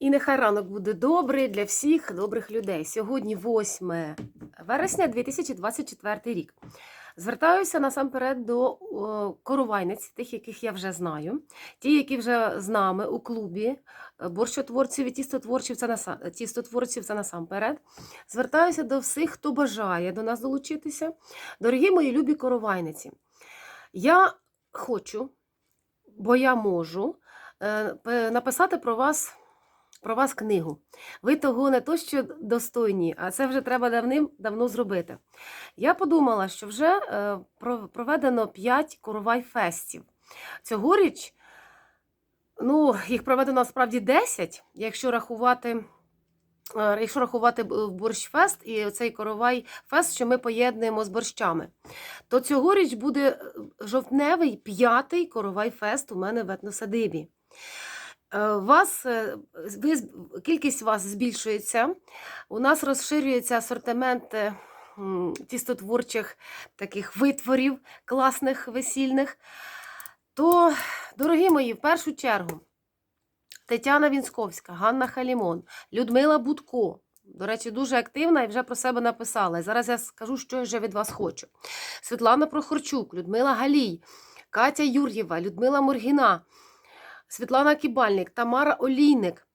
І нехай ранок буде добрий для всіх добрих людей. Сьогодні 8 вересня 2024 рік. Звертаюся насамперед до о, коровайниць, тих, яких я вже знаю, ті, які вже з нами у клубі е, борщотворців і тістотворців, це, наса- тістотворців, це насамперед. Звертаюся до всіх, хто бажає до нас долучитися. Дорогі мої любі коровайниці, я хочу, бо я можу, е, написати про вас про вас книгу. Ви того не то, що достойні, а це вже треба давним-давно зробити. Я подумала, що вже е, проведено 5 коровай-фестів. Цьогоріч, ну, їх проведено насправді 10, якщо рахувати. е, Якщо рахувати б- борщфест і цей коровай фест, що ми поєднуємо з борщами, то цьогоріч буде е, жовтневий п'ятий коровай фест у мене в етносадибі. Е, Вас, е, ви, кількість вас збільшується. У нас розширюється асортимент е, тістотворчих таких витворів класних весільних. То, дорогі мої, в першу чергу, Тетяна Вінсковська, Ганна Халімон, Людмила Будко. До речі, дуже активна і вже про себе написала. І зараз я скажу, що я вже від вас хочу. Світлана Прохорчук, Людмила Галій, Катя Юр'єва, Людмила Моргіна, Світлана Кібальник, Тамара Олійник.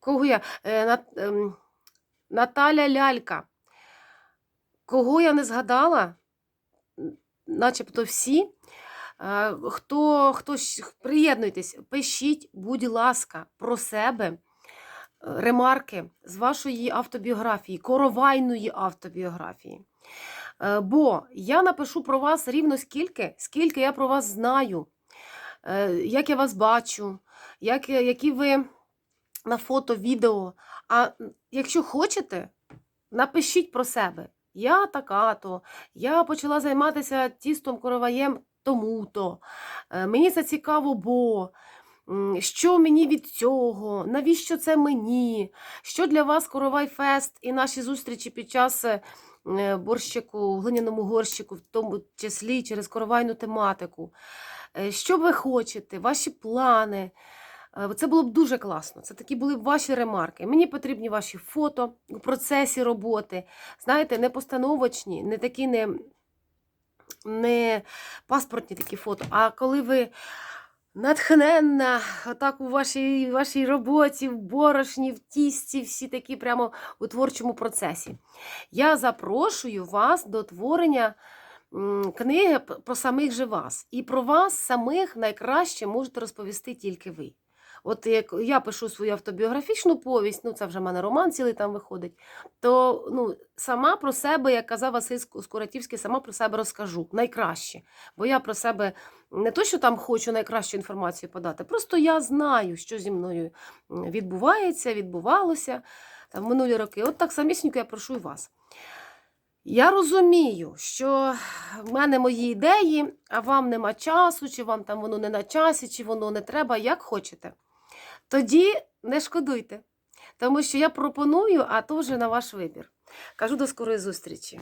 Кого я? Е, ем, Наталя Лялька. Кого я не згадала? Начебто всі. Е, Хто, хто приєднуйтесь, пишіть, будь ласка, про себе е, ремарки з вашої автобіографії, коровайної автобіографії. Бо я напишу про вас рівно скільки, скільки я про вас знаю, як я вас бачу, як, які ви на фото, відео. А якщо хочете, напишіть про себе. Я така-то, я почала займатися тістом короваєм тому-то. Е, Мені це цікаво, бо що мені від цього, навіщо це мені? Що для вас коровай фест і наші зустрічі під час е, е, борщику, глиняному горщику, в тому числі через коровайну тематику? Е, Що ви хочете, ваші плани? Е, Це було б дуже класно. Це такі були б ваші ремарки. Мені потрібні ваші фото у процесі роботи. Знаєте, не постановочні, не такі не, не паспортні такі фото. А коли ви натхненна, отак у вашій, вашій роботі, в борошні, в тісті, всі такі прямо у творчому процесі. Я запрошую вас до творення книги про самих же вас. І про вас самих найкраще можете розповісти тільки ви. От як я пишу свою автобіографічну повість, ну це вже в мене роман цілий там виходить, то ну, сама про себе, як казав Василь Ск- Скуратівський, сама про себе розкажу найкраще. Бо я про себе не то, що там хочу найкращу інформацію подати, просто я знаю, що зі мною відбувається, відбувалося там, в минулі роки. От так самісінько я прошу вас. Я розумію, що в мене мої ідеї, а вам нема часу, чи вам там воно не на часі, чи воно не треба, як хочете. Тоді не шкодуйте, тому що я пропоную, а то вже на ваш вибір. Кажу до скорої зустрічі.